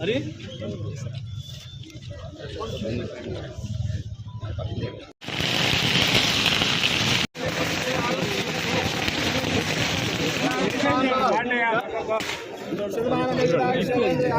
Ari?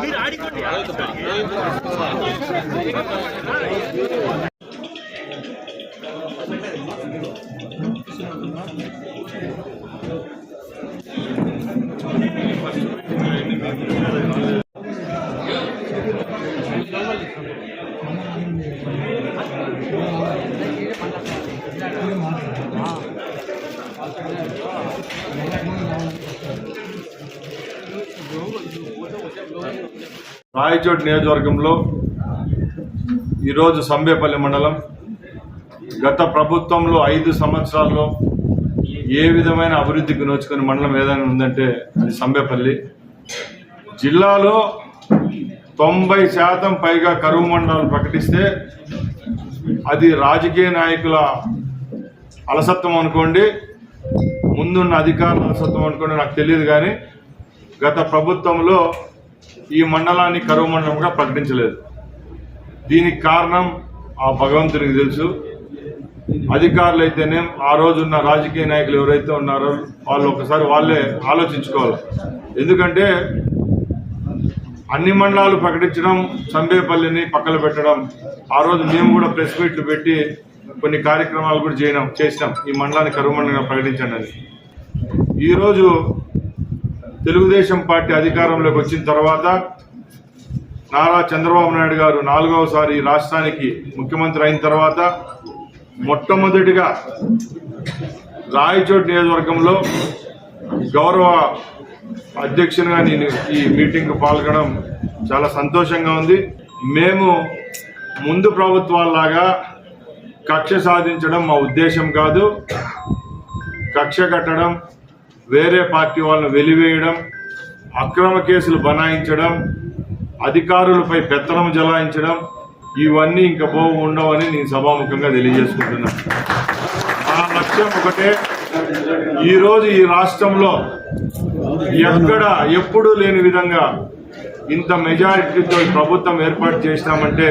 మీరు ఆడుకోండి రాయచోటి నియోజకవర్గంలో ఈరోజు సంబేపల్లి మండలం గత ప్రభుత్వంలో ఐదు సంవత్సరాల్లో ఏ విధమైన అభివృద్ధికి నోచుకుని మండలం ఏదైనా ఉందంటే అది సంబేపల్లి. జిల్లాలో తొంభై శాతం పైగా కరువు మండలాలు ప్రకటిస్తే అది రాజకీయ నాయకుల అలసత్వం అనుకోండి ముందున్న అధికారుల అలసత్వం అనుకోండి నాకు తెలియదు కానీ గత ప్రభుత్వంలో ఈ మండలాన్ని కరువు మండలంగా ప్రకటించలేదు. దీనికి కారణం ఆ భగవంతునికి తెలుసు. అధికారులు అయితేనే ఆ రోజున్న రాజకీయ నాయకులు ఎవరైతే ఉన్నారో వాళ్ళు ఒకసారి వాళ్ళే ఆలోచించుకోవాలి. ఎందుకంటే అన్ని మండలాలు ప్రకటించడం సంబేపల్లిని పక్కన పెట్టడం ఆ రోజు మేము కూడా ప్రెస్ మీట్లు పెట్టి కొన్ని కార్యక్రమాలు కూడా చేయడం చేసినాం. ఈ మండలాన్ని కరువు మండలంగా ప్రకటించండి అని. ఈరోజు తెలుగుదేశం పార్టీ అధికారంలోకి వచ్చిన తర్వాత నారా చంద్రబాబు నాయుడు గారు నాలుగవసారి ఈ రాష్ట్రానికి ముఖ్యమంత్రి అయిన తర్వాత మొట్టమొదటిగా రాయచోటి నియోజకవర్గంలో గౌరవ అధ్యక్షునిగా నేను ఈ మీటింగ్కు పాల్గొనడం చాలా సంతోషంగా ఉంది. మేము ముందు ప్రభుత్వాల్లాగా కక్ష సాధించడం మా ఉద్దేశం కాదు. కక్ష కట్టడం వేరే పార్టీ వాళ్ళను వెలివేయడం అక్రమ కేసులు బనాయించడం అధికారులపై పెత్తనం జలాయించడం ఇవన్నీ ఇంకా పో ఉండవని నేను సభాముఖంగా తెలియజేసుకుంటున్నాను మా లక్ష్యం ఒకటే ఈరోజు ఈ రాష్ట్రంలో ఎక్కడ ఎప్పుడూ లేని విధంగా ఇంత మెజారిటీతో ప్రభుత్వం ఏర్పాటు చేసినామంటే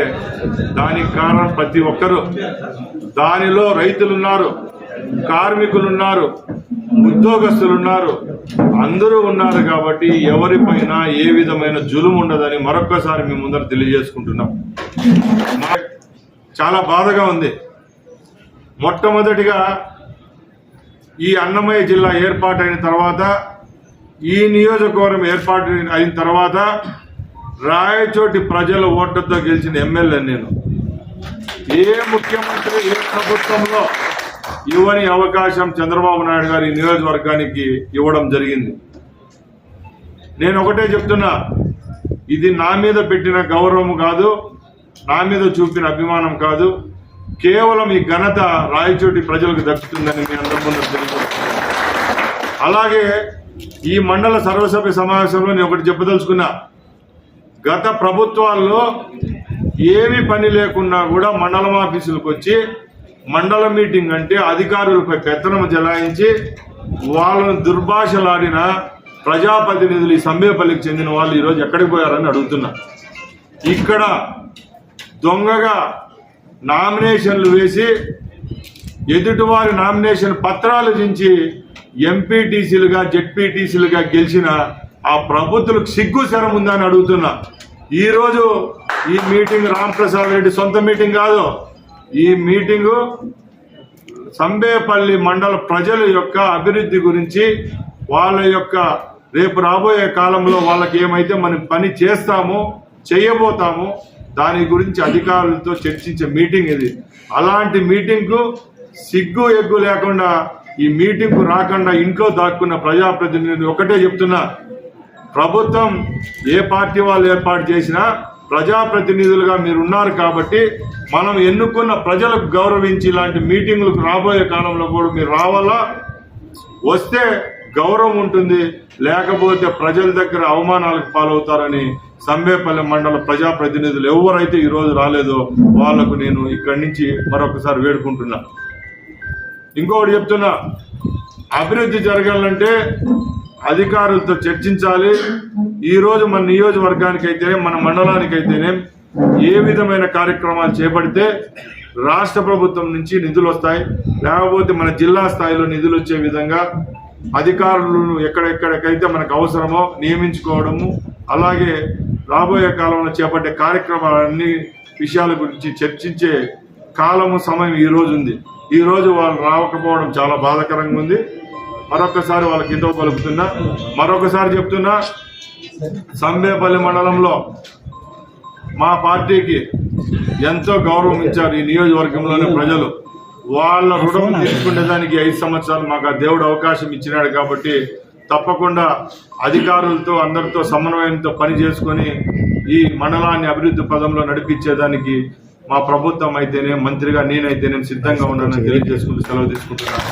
దానికి కారణం ప్రతి ఒక్కరూ. దానిలో రైతులున్నారు కార్మికులున్నారు ఉద్యోగస్తులు ఉన్నారు అందరూ ఉన్నారు కాబట్టి ఎవరిపైన ఏ విధమైన జులుము ఉండదని మరొక్కసారి మేము ముందర తెలియజేసుకుంటున్నాం. మా- చాలా బాధగా ఉంది. మొట్టమొదటిగా ఈ అన్నమయ్య జిల్లా ఏర్పాటైన తర్వాత ఈ నియోజకవర్గం ఏర్పాటు అయిన తర్వాత రాయచోటి ప్రజల ఓట్లతో గెలిచిన ఎమ్మెల్యే నేను. ఏ ముఖ్యమంత్రి ఏ ప్రభుత్వంలో ఇవ్వని అవకాశం చంద్రబాబు నాయుడు గారి నియోజకవర్గానికి ఇవ్వడం జరిగింది. నేను ఒకటే చెప్తున్నా ఇది నా మీద పెట్టిన గౌరవం కాదు నా మీద చూపిన అభిమానం కాదు కేవలం ఈ ఘనత రాయచోటి ప్రజలకు దక్కుతుందని మీ అందరి ముందు తెలియజేస్తున్నాను. అలాగే ఈ మండల సర్వసభ్య సమావేశంలో నేను ఒకటి చెప్పదలుచుకున్నా గత ప్రభుత్వాల్లో ఏమి పని లేకున్నా కూడా మండలం ఆఫీసులకు వచ్చి మండల మీటింగ్ అంటే అధికారులపై పెత్తనం జలాయించి వాళ్ళను దుర్భాషలాడిన ప్రజాప్రతినిధులు ఈ సంబేపల్లికి చెందిన వాళ్ళు ఈరోజు ఎక్కడికి పోయారని అడుగుతున్నా. ఇక్కడ దొంగగా నామినేషన్లు వేసి ఎదుటివారి నామినేషన్ పత్రాలు దించి ఎంపీటీసీలుగా జెడ్పీటీసీలుగా గెలిచిన ఆ ప్రభుత్వలకు సిగ్గు శరం ఉందని అడుగుతున్నా. ఈరోజు ఈ మీటింగ్ రాంప్రసాద్ రెడ్డి సొంత మీటింగ్ కాదు. ఈ మీటింగు సంబేపల్లి మండల ప్రజల యొక్క అభివృద్ధి గురించి వాళ్ళ యొక్క రేపు రాబోయే కాలంలో వాళ్ళకి ఏమైతే మనం పని చేస్తామో చేయబోతామో దాని గురించి అధికారులతో చర్చించే మీటింగ్ ఇది. అలాంటి మీటింగ్కు సిగ్గు ఎగ్గు లేకుండా ఈ మీటింగ్కు రాకుండా ఇంట్లో దాక్కున్న ప్రజాప్రతినిధులు ఒకటే చెప్తున్నా. ప్రభుత్వం ఏ పార్టీ వాళ్ళు ఏర్పాటు చేసినా ప్రజాప్రతినిధులుగా మీరు ఉన్నారు కాబట్టి మనం ఎన్నుకున్న ప్రజలకు గౌరవించి ఇలాంటి మీటింగులకు రాబోయే కాలంలో కూడా మీరు రావాలా? వస్తే గౌరవం ఉంటుంది లేకపోతే ప్రజల దగ్గర అవమానాలకు పాలవుతారని సంబేపల్లి మండల ప్రజాప్రతినిధులు ఎవరైతే ఈరోజు రాలేదో వాళ్ళకు నేను ఇక్కడి నుంచి మరొకసారి వేడుకుంటున్నా. ఇంకొకటి చెప్తున్నా అభివృద్ధి జరగాలంటే అధికారులతో చర్చించాలి ఈ రోజు మన నియోజకవర్గానికి అయితేనే మన మండలానికి అయితేనే ఏ విధమైన కార్యక్రమాలు చేపడితే రాష్ట్ర ప్రభుత్వం నుంచి నిధులు వస్తాయి లేకపోతే మన జిల్లా స్థాయిలో నిధులు వచ్చే విధంగా అధికారులను ఎక్కడెక్కడికైతే మనకు అవసరమో నియమించుకోవడము అలాగే రాబోయే కాలంలో చేపట్టే కార్యక్రమాలన్నీ విషయాల గురించి చర్చించే కాలము సమయం ఈ రోజు ఉంది. ఈ రోజు వాళ్ళు రావకపోవడం చాలా బాధాకరంగా ఉంది. మరొకసారి వాళ్ళకి హితవు పలుకుతున్నా మరొకసారి చెప్తున్నా సంబేపల్లి మండలంలో మా పార్టీకి ఎంతో గౌరవం ఇచ్చారు ఈ నియోజకవర్గంలోని ప్రజలు. వాళ్ళ రుణం తీసుకునేదానికి ఐదు సంవత్సరాలు మాకు ఆ దేవుడు అవకాశం ఇచ్చినాడు కాబట్టి తప్పకుండా అధికారులతో అందరితో సమన్వయంతో పని చేసుకొని ఈ మండలాన్ని అభివృద్ధి పదంలో నడిపించేదానికి మా ప్రభుత్వం అయితేనే మంత్రిగా నేనైతేనే సిద్ధంగా ఉన్నానని తెలియజేసుకుంటూ సెలవు తీసుకుంటున్నాను.